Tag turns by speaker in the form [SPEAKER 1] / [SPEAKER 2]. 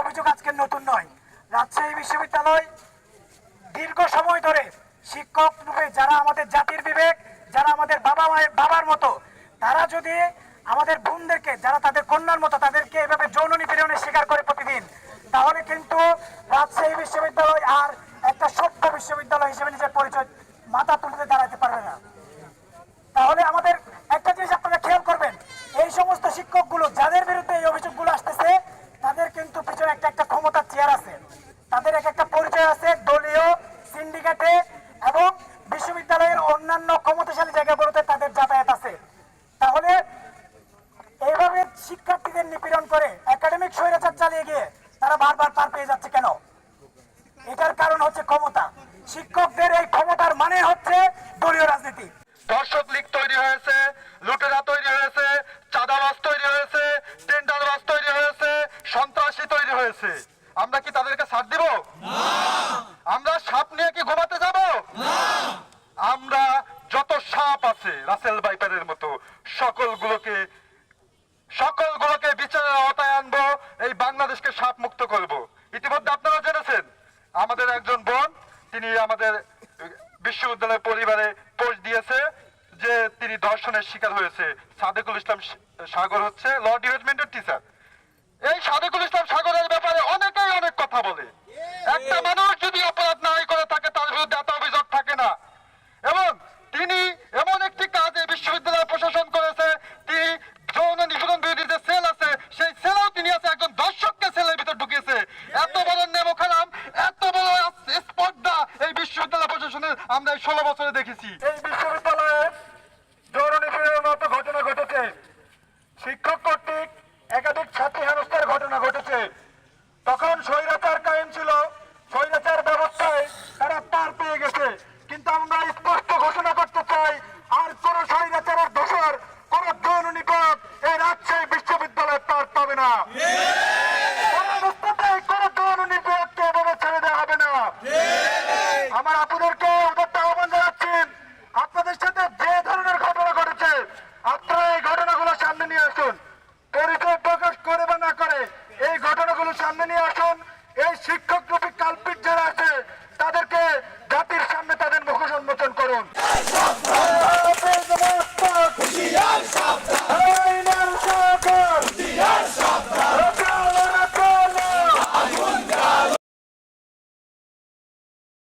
[SPEAKER 1] অভিযোগ আজকে নতুন নয়। রাজশাহী বিশ্ববিদ্যালয় দীর্ঘ সময় ধরে শিক্ষক রূপে যারা আমাদের জাতির বিবেক, যারা আমাদের বাবা মায়ের, বাবার মতো, তারা যদি আমাদের বোনদেরকে, যারা তাদের কন্যার মতো, তাদেরকে এভাবে যৌন নিপীড়নের শিকার করে প্রতিদিন, তাহলে কিন্তু রাজশাহী বিশ্ববিদ্যালয় আর একটা সভ্য বিশ্ববিদ্যালয় হিসেবে নিজের পরিচয় মাথা তুলতে দাঁড়াতে পারবে না। তাহলে আমাদের একটা জিনিস আপনারা খেয়াল করবেন, এই সমস্ত শিক্ষকগুলো যাদের বিরুদ্ধে এই অভিযোগগুলো আসতেছে তাদের কিন্তু পিছনে একটা একটা ক্ষমতার চেয়ার আছে তাদের এক একটা পরিচয় আছে, দলীয়, সিন্ডিকেটে এবং বিশ্ববিদ্যালয়ের অন্যান্য ক্ষমতাশালী জায়গাগুলোতে তাদের যাতায়াত আছে। তাহলে এইভাবে শিক্ষার্থীদের নিপীড়ন করে, একাডেমিক স্বৈরাচার চালিয়ে গিয়ে তারা বারবার পার পেয়ে যাচ্ছে কেন? এটার কারণ হচ্ছে ক্ষমতা। শিক্ষকদের এই ক্ষমতার মানে হচ্ছে দলীয় রাজনীতি।
[SPEAKER 2] দর্শক লীগ তৈরি হয়েছে, লুটেরা তৈরি হয়েছে চাঁদা চাঁদাবাজ তৈরি হয়েছে, টেন্ডারবাজ তৈরি হয়েছে, সন্ত্রাসী তৈরি হয়েছে। আমরা কি তাদেরকে ছাড় দিব? আমরা সাপ নিয়ে কি ঘুমাতে যাব? আমরা যত সাপ আছে রাসেল বাইপারের মতো সকলগুলোকে সকলগুলোকে বিচারের আওতায় আনব এই বাংলাদেশকে সাপ মুক্ত করব। ইতিমধ্যে আপনারা জেনেছেন আমাদের একজন বোন তিনি আমাদের বিশ্ববিদ্যালয় পরিবারে পোস্ট দিয়েছে যে তিনি ধর্ষণের শিকার হয়েছে। সাদেকুল ইসলাম সাগর হচ্ছে ল ডিপার্টমেন্টের টিচার এই সাদেকুল ইসলাম সাগরের ব্যাপারে অনেকেই অনেক কথা বলে একটা মানুষ যদি অপরাধ নাই করে থাকে তার বিরুদ্ধে এত অভিযোগ থাকে না এবং তিনি এমন একটি কাজে বিশ্ববিদ্যালয় প্রশাসন করেছে তিনি যৌন নিপীড়ন বিরোধী যে সেল আছে সেই সেলেও তিনি আছে একজন দর্শককে সেলের ভিতর ঢুকিয়েছে বড় নেমো এত বড় স্পর্ধা এই বিশ্ববিদ্যালয় প্রশাসনের আমরা এই ষোলো বছরে দেখেছি। এই বিশ্ববিদ্যালয়ে যৌন নিপীড়নের মতো ঘটনা ঘটেছে। শিক্ষক কর্তৃক একাধিক ছাত্রী হেনস্থার ঘটনা ঘটেছে তখন স্বৈরাচার কায়েম ছিল স্বৈরাচার ব্যবস্থায় তারা পার পেয়ে গেছে কিন্তু আমরা স্পষ্ট ঘোষণা করতে চাই আর কোন স্বৈরাচারের দোষর কোন যৌন নিপীড়ক এই রাজশাহী বিশ্ববিদ্যালয়ে পার পাবে না কোন অবস্থাতেই কোন যৌন নিপীড়ককে এভাবে ছেড়ে দেওয়া হবে না আমার আপুদেরকে উদাত্ত আহ্বান জানাচ্ছেন আপনাদের সাথে যে ধরনের ঘটনা ঘটেছে আপনারা এই ঘটনাগুলো সামনে নিয়ে আসুন পরিচয় প্রকাশ করে বা না করে, এই ঘটনাগুলো সামনে নিয়ে আসুন। এই শিক্ষক রূপী কাল্পিক